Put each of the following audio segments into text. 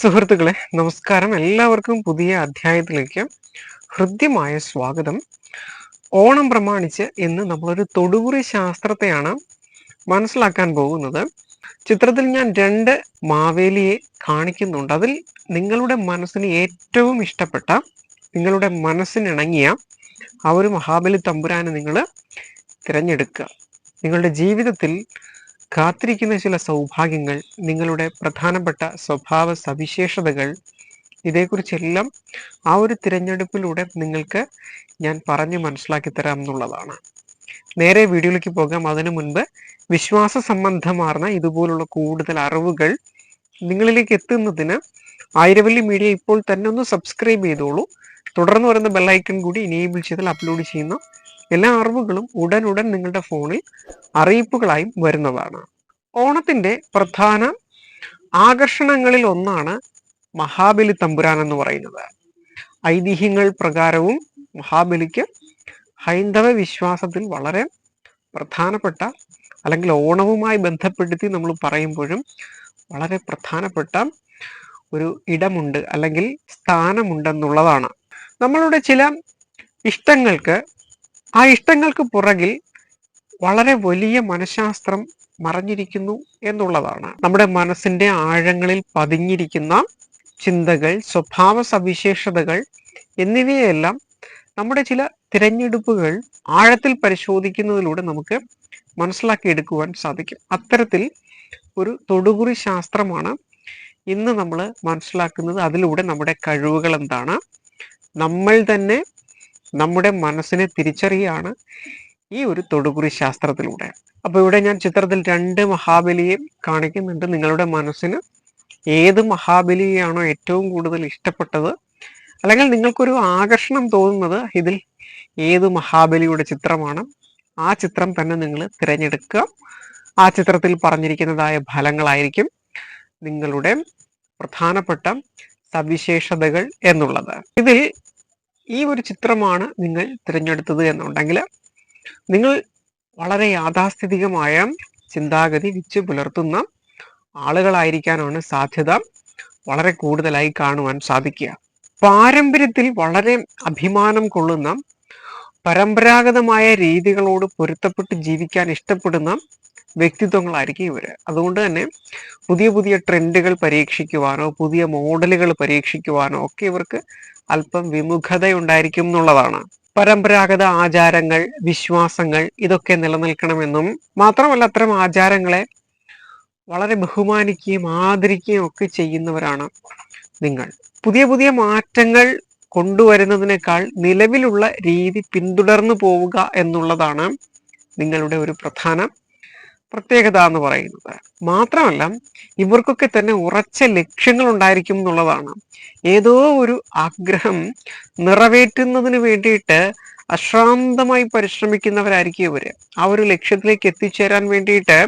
സുഹൃത്തുക്കളെ നമസ്കാരം. എല്ലാവർക്കും പുതിയ അധ്യായത്തിലേക്ക് ഹൃദ്യമായ സ്വാഗതം. ഓണം പ്രമാണിച്ച് ഇന്ന് നമ്മളൊരു തൊടുപുറി ശാസ്ത്രത്തെയാണ് മനസ്സിലാക്കാൻ പോകുന്നത്. ചിത്രത്തിൽ ഞാൻ രണ്ട് മാവേലിയെ കാണിക്കുന്നുണ്ട്. അതിൽ നിങ്ങളുടെ മനസ്സിന് ഏറ്റവും ഇഷ്ടപ്പെട്ട നിങ്ങളുടെ മനസ്സിനിണങ്ങിയ ആ ഒരു മഹാബലി തമ്പുരാനെ നിങ്ങൾ തിരഞ്ഞെടുക്കുക. നിങ്ങളുടെ ജീവിതത്തിൽ കാത്തിരിക്കുന്ന ചില സൗഭാഗ്യങ്ങൾ നിങ്ങളുടെ പ്രധാനപ്പെട്ട സ്വഭാവ സവിശേഷതകൾ ഇതേക്കുറിച്ചെല്ലാം ആ ഒരു തിരഞ്ഞെടുപ്പിലൂടെ നിങ്ങൾക്ക് ഞാൻ പറഞ്ഞു മനസ്സിലാക്കി തരാം എന്നുള്ളതാണ്. നേരെ വീഡിയോയിലേക്ക് പോകാം. അതിനു മുൻപ് വിശ്വാസ സംബന്ധമാർന്ന ഇതുപോലുള്ള കൂടുതൽ അറിവുകൾ നിങ്ങളിലേക്ക് എത്തുന്നതിന് ആയിരവല്ലി മീഡിയ ഇപ്പോൾ തന്നെ ഒന്ന് സബ്സ്ക്രൈബ് ചെയ്തോളൂ. തുടർന്ന് വരുന്ന ബെല്ലൈക്കൺ കൂടി ഇനേബിൾ ചെയ്താൽ അപ്ലോഡ് ചെയ്യുന്ന എല്ലാ അറിവുകളും ഉടൻ നിങ്ങളുടെ ഫോണിൽ അറിയിപ്പുകളായും വരുന്നതാണ്. ഓണത്തിന്റെ പ്രധാന ആകർഷണങ്ങളിൽ ഒന്നാണ് മഹാബലി തമ്പുരാൻ എന്ന് പറയുന്നത്. ഐതിഹ്യങ്ങൾ പ്രകാരവും മഹാബലിക്ക് ഹൈന്ദവ വിശ്വാസത്തിൽ വളരെ പ്രധാനപ്പെട്ട അല്ലെങ്കിൽ ഓണവുമായി ബന്ധപ്പെടുത്തി നമ്മൾ പറയുമ്പോഴും വളരെ പ്രധാനപ്പെട്ട ഒരു ഇടമുണ്ട് അല്ലെങ്കിൽ സ്ഥാനമുണ്ടെന്നുള്ളതാണ്. നമ്മളുടെ ചില ഇഷ്ടങ്ങൾക്ക് ആ ഇഷ്ടങ്ങൾക്ക് പുറകിൽ വളരെ വലിയ മനഃശാസ്ത്രം മറഞ്ഞിരിക്കുന്നു എന്നുള്ളതാണ്. നമ്മുടെ മനസ്സിന്റെ ആഴങ്ങളിൽ പതിഞ്ഞിരിക്കുന്ന ചിന്തകൾ സ്വഭാവ സവിശേഷതകൾ എന്നിവയെല്ലാം നമ്മുടെ ചില തിരഞ്ഞെടുപ്പുകൾ ആഴത്തിൽ പരിശോധിക്കുന്നതിലൂടെ നമുക്ക് മനസ്സിലാക്കിയെടുക്കുവാൻ സാധിക്കും. അത്തരത്തിൽ ഒരു തൊടുകുറി ശാസ്ത്രമാണ് ഇന്ന് നമ്മൾ മനസ്സിലാക്കുന്നത്. അതിലൂടെ നമ്മുടെ കഴിവുകൾ എന്താണ്? നമ്മൾ തന്നെ നമ്മുടെ മനസ്സിനെ തിരിച്ചറിയാണ് ഈ ഒരു തൊടുകുറി ശാസ്ത്രത്തിലൂടെ. അപ്പൊ ഇവിടെ ഞാൻ ചിത്രത്തിൽ രണ്ട് മഹാബലിയെ കാണിക്കുന്നുണ്ട്. നിങ്ങളുടെ മനസ്സിന് ഏത് മഹാബലിയാണോ ഏറ്റവും കൂടുതൽ ഇഷ്ടപ്പെട്ടത്? അല്ലെങ്കിൽ നിങ്ങൾക്കൊരു ആകർഷണം തോന്നുന്നത് ഇതിൽ ഏത് മഹാബലിയുടെ ചിത്രമാണ്? ആ ചിത്രം തന്നെ നിങ്ങൾ തിരഞ്ഞെടുക്കുക. ആ ചിത്രത്തിൽ പറഞ്ഞിരിക്കുന്നതായ ഫലങ്ങളായിരിക്കും നിങ്ങളുടെ പ്രധാനപ്പെട്ട സവിശേഷതകൾ എന്നുള്ളത്. ഇതിൽ ഈ ഒരു ചിത്രമാണ് നിങ്ങൾ തിരഞ്ഞെടുത്തത് എന്നുണ്ടെങ്കിൽ നിങ്ങൾ വളരെ യാഥാസ്ഥിതികമായ ചിന്താഗതി വിച്ച് പുലർത്തുന്ന ആളുകളായിരിക്കാനാണ് സാധ്യത വളരെ കൂടുതലായി കാണുവാൻ സാധിക്കുക. പാരമ്പര്യത്തിൽ വളരെ അഭിമാനം കൊള്ളുന്ന പരമ്പരാഗതമായ രീതികളോട് പൊരുത്തപ്പെട്ട് ജീവിക്കാൻ ഇഷ്ടപ്പെടുന്ന വ്യക്തിത്വങ്ങളായിരിക്കും ഇവർ അതുകൊണ്ട് തന്നെ പുതിയ പുതിയ ട്രെൻഡുകൾ പരീക്ഷിക്കുവാനോ പുതിയ മോഡലുകൾ പരീക്ഷിക്കുവാനോ ഒക്കെ ഇവർക്ക് അല്പം വിമുഖത ഉണ്ടായിരിക്കും എന്നുള്ളതാണ്. പരമ്പരാഗത ആചാരങ്ങൾ വിശ്വാസങ്ങൾ ഇതൊക്കെ നിലനിൽക്കണമെന്നും മാത്രമല്ല അത്തരം ആചാരങ്ങളെ വളരെ ബഹുമാനിക്കുകയും ആദരിക്കുകയും ഒക്കെ ചെയ്യുന്നവരാണ് നിങ്ങൾ. പുതിയ പുതിയ മാറ്റങ്ങൾ കൊണ്ടുവരുന്നതിനേക്കാൾ നിലവിലുള്ള രീതി പിന്തുടർന്നു പോവുക എന്നുള്ളതാണ് നിങ്ങളുടെ ഒരു പ്രധാന പ്രത്യേകത എന്ന് പറയുന്നത്. മാത്രമല്ല ഇവർക്കൊക്കെ തന്നെ ഉറച്ച ലക്ഷ്യങ്ങൾ ഉണ്ടായിരിക്കും എന്നുള്ളതാണ്. ഏതോ ഒരു ആഗ്രഹം നിറവേറ്റുന്നതിന് വേണ്ടിയിട്ട് അശ്രാന്തമായി പരിശ്രമിക്കുന്നവരായിരിക്കും ഇവർ. ആ ഒരു ലക്ഷ്യത്തിലേക്ക് എത്തിച്ചേരാൻ വേണ്ടിയിട്ട്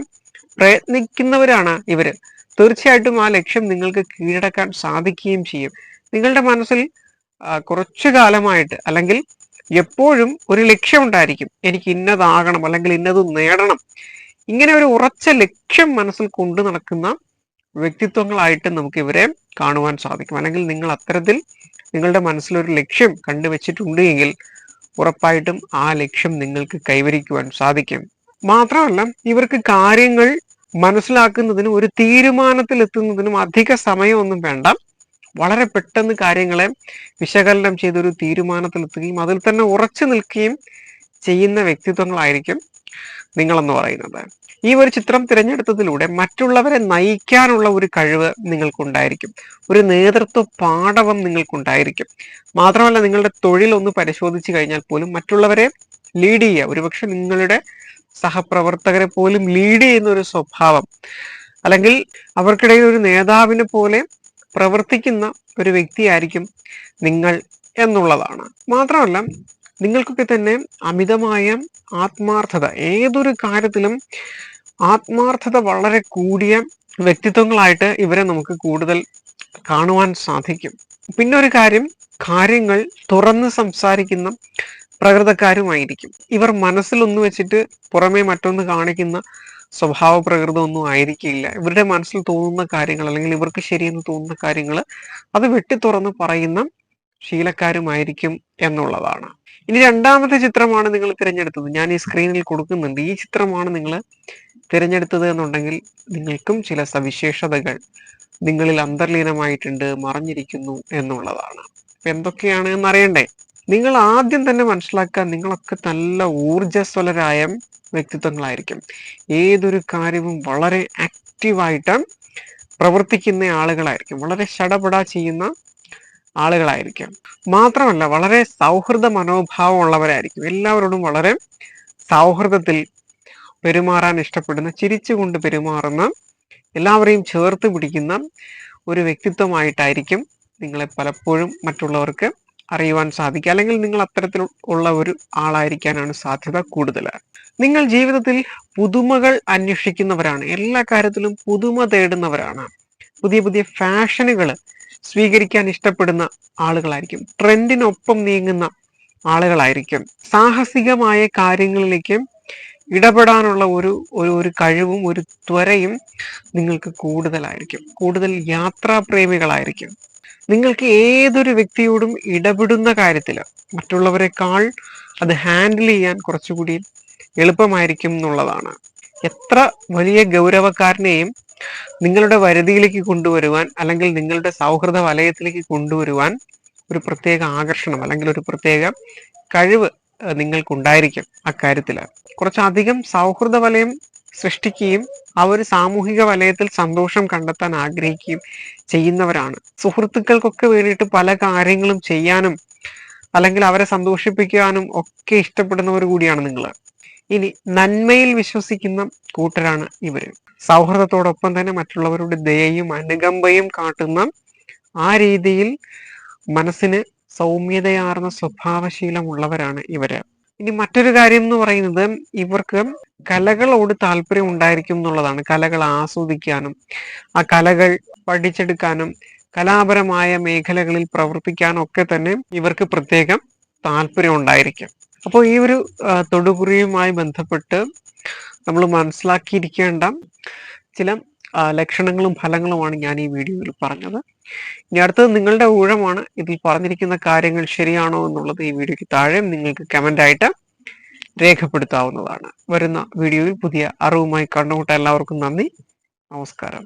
പ്രയത്നിക്കുന്നവരാണ് ഇവർ. തീർച്ചയായിട്ടും ആ ലക്ഷ്യം നിങ്ങൾക്ക് കീഴടക്കാൻ സാധിക്കുകയും ചെയ്യും. നിങ്ങളുടെ മനസ്സിൽ കുറച്ചു കാലമായിട്ട് അല്ലെങ്കിൽ എപ്പോഴും ഒരു ലക്ഷ്യം ഉണ്ടായിരിക്കും എനിക്ക് ഇന്നതാകണം അല്ലെങ്കിൽ ഇന്നത് നേടണം. ഇങ്ങനെ ഒരു ഉറച്ച ലക്ഷ്യം മനസ്സിൽ കൊണ്ടു നടക്കുന്ന വ്യക്തിത്വങ്ങളായിട്ട് നമുക്ക് ഇവരെ കാണുവാൻ സാധിക്കും. അല്ലെങ്കിൽ നിങ്ങൾ അത്തരത്തിൽ നിങ്ങളുടെ മനസ്സിലൊരു ലക്ഷ്യം കണ്ടുവച്ചിട്ടുണ്ട് എങ്കിൽ ഉറപ്പായിട്ടും ആ ലക്ഷ്യം നിങ്ങൾക്ക് കൈവരിക്കുവാൻ സാധിക്കും. മാത്രമല്ല ഇവർക്ക് കാര്യങ്ങൾ മനസ്സിലാക്കുന്നതിനും ഒരു തീരുമാനത്തിൽ എത്തുന്നതിനും അധിക സമയമൊന്നും വേണ്ട. വളരെ പെട്ടെന്ന് കാര്യങ്ങളെ വിശകലനം ചെയ്തൊരു തീരുമാനത്തിലെത്തുകയും അതിൽ തന്നെ ഉറച്ചു നിൽക്കുകയും ചെയ്യുന്ന വ്യക്തിത്വങ്ങളായിരിക്കും നിങ്ങളെന്ന് പറയുന്നത്. ഈ ഒരു ചിത്രം തിരഞ്ഞെടുത്തതിലൂടെ മറ്റുള്ളവരെ നയിക്കാനുള്ള ഒരു കഴിവ് നിങ്ങൾക്കുണ്ടായിരിക്കും. ഒരു നേതൃത്വ പാഠവം നിങ്ങൾക്കുണ്ടായിരിക്കും. മാത്രമല്ല നിങ്ങളുടെ തൊഴിൽ ഒന്ന് പരിശോധിച്ചു കഴിഞ്ഞാൽ പോലും മറ്റുള്ളവരെ ലീഡ് ചെയ്യുക ഒരുപക്ഷെ നിങ്ങളുടെ സഹപ്രവർത്തകരെ പോലും ലീഡ് ചെയ്യുന്ന ഒരു സ്വഭാവം അല്ലെങ്കിൽ അവർക്കിടയിൽ ഒരു നേതാവിനെ പോലെ പ്രവർത്തിക്കുന്ന ഒരു വ്യക്തിയായിരിക്കും നിങ്ങൾ എന്നുള്ളതാണ്. മാത്രമല്ല നിങ്ങൾക്കൊക്കെ തന്നെ അമിതമായ ആത്മാർത്ഥത ഏതൊരു കാര്യത്തിലും ആത്മാർത്ഥത വളരെ കൂടിയ വ്യക്തിത്വങ്ങളായിട്ട് ഇവരെ നമുക്ക് കൂടുതൽ കാണുവാൻ സാധിക്കും. പിന്നെ ഒരു കാര്യം കാര്യങ്ങൾ തുറന്ന് സംസാരിക്കുന്ന പ്രകൃതക്കാരുമായിരിക്കും. ഇവർ മനസ്സിലൊന്നു വെച്ചിട്ട് പുറമേ മറ്റൊന്ന് കാണിക്കുന്ന സ്വഭാവ പ്രകൃതമൊന്നും ആയിരിക്കില്ല. ഇവരുടെ മനസ്സിൽ തോന്നുന്ന കാര്യങ്ങൾ അല്ലെങ്കിൽ ഇവർക്ക് ശരിയെന്ന് തോന്നുന്ന കാര്യങ്ങൾ അത് വെട്ടി തുറന്ന് പറയുന്ന ശീലക്കാരുമായിരിക്കും എന്നുള്ളതാണ്. ഇനി രണ്ടാമത്തെ ചിത്രമാണ് നിങ്ങൾ തിരഞ്ഞെടുത്തത്. ഞാൻ ഈ സ്ക്രീനിൽ കൊടുക്കുന്നുണ്ട്. ഈ ചിത്രമാണ് നിങ്ങൾ തിരഞ്ഞെടുത്തത് എന്നുണ്ടെങ്കിൽ നിങ്ങൾക്കും ചില സവിശേഷതകൾ നിങ്ങളിൽ അന്തർലീനമായിട്ടുണ്ട് മറഞ്ഞിരിക്കുന്നു എന്നുള്ളതാണ്. എന്തൊക്കെയാണ് എന്നറിയണ്ടേ? നിങ്ങൾ ആദ്യം തന്നെ മനസ്സിലാക്കുക നിങ്ങളൊക്കെ നല്ല ഊർജസ്വലരായ വ്യക്തിത്വങ്ങളായിരിക്കും. ഏതൊരു കാര്യവും വളരെ ആക്റ്റീവായിട്ട് പ്രവർത്തിക്കുന്ന ആളുകളായിരിക്കും. വളരെ ഷടപട ചെയ്യുന്ന ആളുകളായിരിക്കും. മാത്രമല്ല വളരെ സൗഹൃദ മനോഭാവം ഉള്ളവരായിരിക്കും എല്ലാവരോടും വളരെ സൗഹൃദത്തിൽ പെരുമാറാൻ ഇഷ്ടപ്പെടുന്ന ചിരിച്ചുകൊണ്ട് പെരുമാറുന്ന എല്ലാവരെയും ചേർത്ത് പിടിക്കുന്ന ഒരു വ്യക്തിത്വമായിട്ടായിരിക്കും നിങ്ങളെ പലപ്പോഴും മറ്റുള്ളവർക്ക് അറിയുവാൻ സാധിക്കുക. അല്ലെങ്കിൽ നിങ്ങൾ അത്തരത്തിൽ ഉള്ള ഒരു ആളായിരിക്കാനാണ് സാധ്യത കൂടുതൽ. നിങ്ങൾ ജീവിതത്തിൽ പുതുമകൾ അന്വേഷിക്കുന്നവരാണ്. എല്ലാ കാര്യത്തിലും പുതുമ തേടുന്നവരാണ്. പുതിയ പുതിയ ഫാഷനുകൾ സ്വീകരിക്കാൻ ഇഷ്ടപ്പെടുന്ന ആളുകളായിരിക്കും. ട്രെൻഡിനൊപ്പം നീങ്ങുന്ന ആളുകളായിരിക്കും. സാഹസികമായ കാര്യങ്ങളിലേക്ക് ഇടപെടാനുള്ള ഒരു ഒരു കഴിവും ഒരു ത്വരയും നിങ്ങൾക്ക് കൂടുതലായിരിക്കും. കൂടുതൽ യാത്രാപ്രേമികളായിരിക്കും. നിങ്ങൾക്ക് ഏതൊരു വ്യക്തിയോടും ഇടപെടുന്ന കാര്യത്തിൽ മറ്റുള്ളവരെക്കാൾ അത് ഹാൻഡിൽ ചെയ്യാൻ കുറച്ചുകൂടി എളുപ്പമായിരിക്കും എന്നുള്ളതാണ്. എത്ര വലിയ ഗൗരവക്കാരനെയും നിങ്ങളുടെ വരുതിയിലേക്ക് കൊണ്ടുവരുവാൻ അല്ലെങ്കിൽ നിങ്ങളുടെ സൗഹൃദ വലയത്തിലേക്ക് കൊണ്ടുവരുവാൻ ഒരു പ്രത്യേക ആകർഷണം അല്ലെങ്കിൽ ഒരു പ്രത്യേക കഴിവ് നിങ്ങൾക്കുണ്ടായിരിക്കും അക്കാര്യത്തിൽ കുറച്ചധികം സൗഹൃദ വലയം സൃഷ്ടിക്കുകയും ആ ഒരു സാമൂഹിക വലയത്തിൽ സന്തോഷം കണ്ടെത്താൻ ആഗ്രഹിക്കുകയും ചെയ്യുന്നവരാണ്. സുഹൃത്തുക്കൾക്കൊക്കെ വേണ്ടിയിട്ട് പല കാര്യങ്ങളും ചെയ്യാനും അല്ലെങ്കിൽ അവരെ സന്തോഷിപ്പിക്കാനും ഒക്കെ ഇഷ്ടപ്പെടുന്നവർ കൂടിയാണ് നിങ്ങൾ ഇനി നന്മയിൽ വിശ്വസിക്കുന്ന കൂട്ടരാണ് ഇവർ സൗഹൃദത്തോടൊപ്പം തന്നെ മറ്റുള്ളവരുടെ ദയയും അനുകമ്പയും കാട്ടുന്ന ആ രീതിയിൽ മനസ്സിന് സൗമ്യതയാർന്ന സ്വഭാവശീലമുള്ളവരാണ് ഇവർ. ഇനി മറ്റൊരു കാര്യം എന്ന് പറയുന്നത് ഇവർക്ക് കലകളോട് താല്പര്യം ഉണ്ടായിരിക്കും എന്നുള്ളതാണ്. കലകൾ ആസ്വദിക്കാനും ആ കലകൾ പഠിച്ചെടുക്കാനും കലാപരമായ മേഖലകളിൽ പ്രവർത്തിക്കാനും ഒക്കെ തന്നെ ഇവർക്ക് പ്രത്യേകം താല്പര്യം ഉണ്ടായിരിക്കും. അപ്പോൾ ഈ ഒരു തൊടുപുറിയുമായി ബന്ധപ്പെട്ട് നമ്മൾ മനസ്സിലാക്കിയിരിക്കേണ്ട ചില ലക്ഷണങ്ങളും ഫലങ്ങളുമാണ് ഞാൻ ഈ വീഡിയോയിൽ പറഞ്ഞത്. ഇനി അടുത്തത് നിങ്ങളുടെ ഊഴമാണ്. ഇതിൽ പറഞ്ഞിരിക്കുന്ന കാര്യങ്ങൾ ശരിയാണോ എന്നുള്ളത് ഈ വീഡിയോയ്ക്ക് താഴെ നിങ്ങൾക്ക് കമന്റ് ആയിട്ട് രേഖപ്പെടുത്താവുന്നതാണ്. വരുന്ന വീഡിയോയിൽ പുതിയ അറിവുമായി കണ്ടുമുട്ട എല്ലാവർക്കും നന്ദി. നമസ്കാരം.